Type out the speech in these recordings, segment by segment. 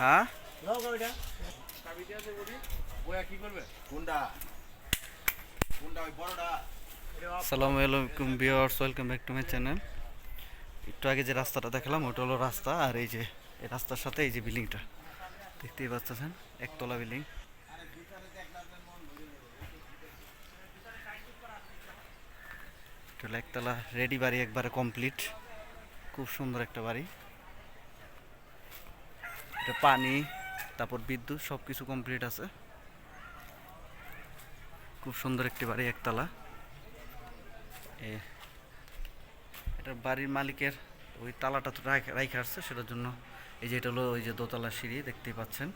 হ্যাঁ আলাইকুম viewers welcome back to my channel. একটু আগে যে রাস্তাটা দেখালাম ওটা হলো রাস্তা আর এই যে এই রাস্তার সাথে এই যে বিল্ডিংটা। দেখতেই পাচ্ছেন একতলা বিল্ডিং। একতলা রেডি বাড়ি একবারে কমপ্লিট খুব সুন্দর একটা বাড়ি। এটা পানি, তারপর বিদ্যুৎ সব কিছু কমপ্লিট আছে। খুব সুন্দর একটি বাড়ি, একতলা। এটা বাড়ির মালিকের ওই তালাটা তো রাইখে আসছে, সেটার জন্য এই যে এটা হলো ওই যে দোতলা সিঁড়ি, দেখতেই পাচ্ছেন।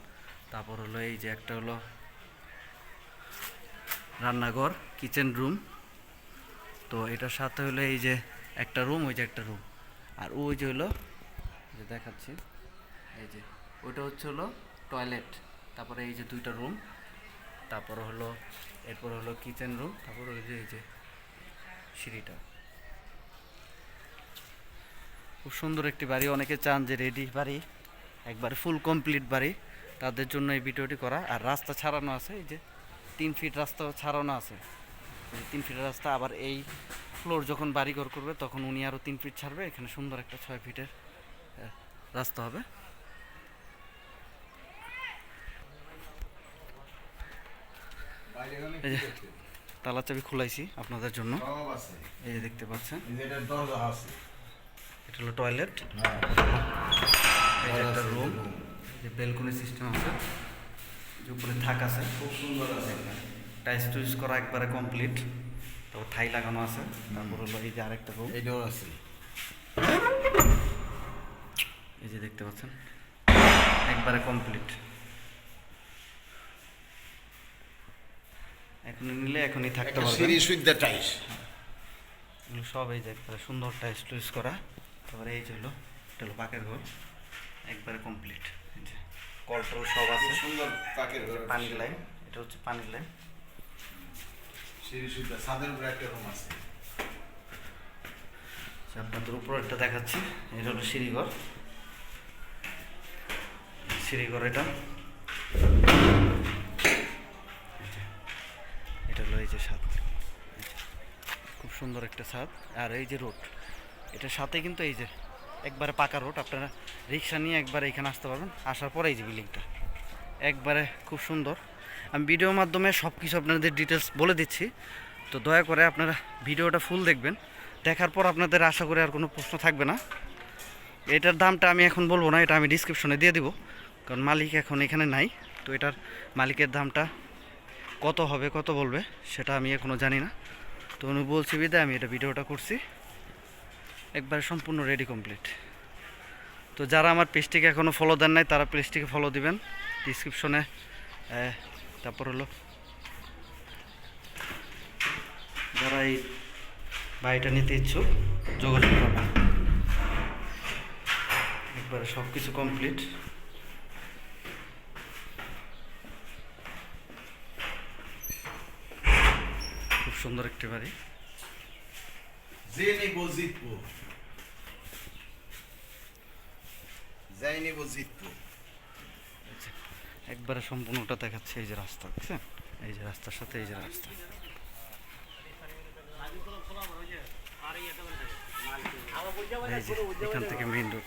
তারপর হলো এই যে একটা হলো রান্নাঘর কিচেন রুম তো এটার সাথে হলো এই যে একটা রুম ওই যে একটা রুম আর ওই যে হলো যে দেখাচ্ছি, এই যে ওইটা হচ্ছে হলো টয়লেট তারপরে এই যে দুইটা রুম তারপর হলো, এরপর হলো কিচেন রুম তারপর ওই যে, এই যে সিঁড়িটা। খুব সুন্দর একটি বাড়ি, অনেকে চান যে রেডি বাড়ি, একবার ফুল কমপ্লিট বাড়ি, তাদের জন্য এই ভিডিওটি করা। আর রাস্তা ছাড়ানো আছে, এই যে তিন ফিট রাস্তা ছাড়ানো আছে। তিন ফিট রাস্তা, আবার এই ফ্লোর যখন বাড়িঘর করবে তখন উনি আরও তিন ফিট ছাড়বে এখানে সুন্দর একটা ছয় ফিটের রাস্তা হবে। তালা চাবি খুলাইছি আপনাদের জন্য। এই যে দেখতে পাচ্ছেন। এটা হলো টয়লেট হ্যাঁ। একটা রুম যে বেলকনি সিস্টেম আছে। যে উপরে থাক আছে। খুব সুন্দর আছে। টাইস টুইস করা একবারে কমপ্লিট তারপর ঠাই লাগানো আছে। তারপর হলো এই যে আরেকটা রুম এইটাও আছে। এই যে দেখতে পাচ্ছেন একবারে কমপ্লিট এখন নিলে এখনই থাকতে একটা পারবেন। সিঁড়ি সুইদ্ধা টাইস এগুলো সব এই যে একবারে সুন্দর টাইস টুইস করা। তারপরে এই যে হলো এটা হলো পাকের ঘর। একবারে কমপ্লিট এই যে কল টল সব আছে। সুন্দর পাকের ঘর। পানির লাইন এটা হচ্ছে পানির লাইন আচ্ছা, আপনাদের উপর একটা দেখাচ্ছি। এটা হলো সিঁড়িঘর। সিঁড়িঘর এটা। এটা হলো এই যে ছাদ। খুব সুন্দর একটা ছাদ। আর এই যে রোড এটার সাথে কিন্তু এই যে একবারে পাকা রোড। আপনারা রিক্সা নিয়ে একবার এখানে আসতে পারবেন। আসার পরে এই যে বিল্ডিংটা। একবারে খুব সুন্দর। আমি ভিডিওর মাধ্যমে সব কিছু আপনাদের ডিটেলস বলে দিচ্ছি। তো দয়া করে আপনারা ভিডিওটা ফুল দেখবেন। দেখার পর আপনাদের আশা করে আর কোনো প্রশ্ন থাকবে না। এটার দামটা আমি এখন বলব না, এটা আমি ডিসক্রিপশনে দিয়ে দিব। কারণ মালিক এখন এখানে নাই, তো এটার মালিকের দামটা কত হবে, কত বলবে, সেটা আমি এখনও জানি না। তো উনি বলছি বিদায়, আমি এটা ভিডিওটা করছি। একবারে সম্পূর্ণ রেডি কমপ্লিট তো যারা আমার পেজটিকে এখনও ফলো দেন নাই, তারা পেজটিকে ফলো দিবেন। ডিসক্রিপশনে তারপর হলো যারা এই বাড়িটা নিতে ইচ্ছুক, যোগাযোগ করবেন। একবারে সব কিছু কমপ্লিট খুব সুন্দর একটি বাড়ি। যে নিবো জিতবো যাই নিবো জিতবো একবারে সম্পূর্ণটা দেখাচ্ছে, এই যে রাস্তা এই যে রাস্তার সাথে, এই যে রাস্তা। এখান থেকে মেইন রোড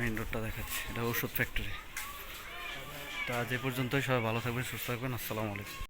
মেইন রোডটা দেখাচ্ছে, এটা ওষুধ ফ্যাক্টরি তা আজ এ পর্যন্তই, সবাই ভালো থাকবেন, সুস্থ থাকবেন, আসসালামু আলাইকুম।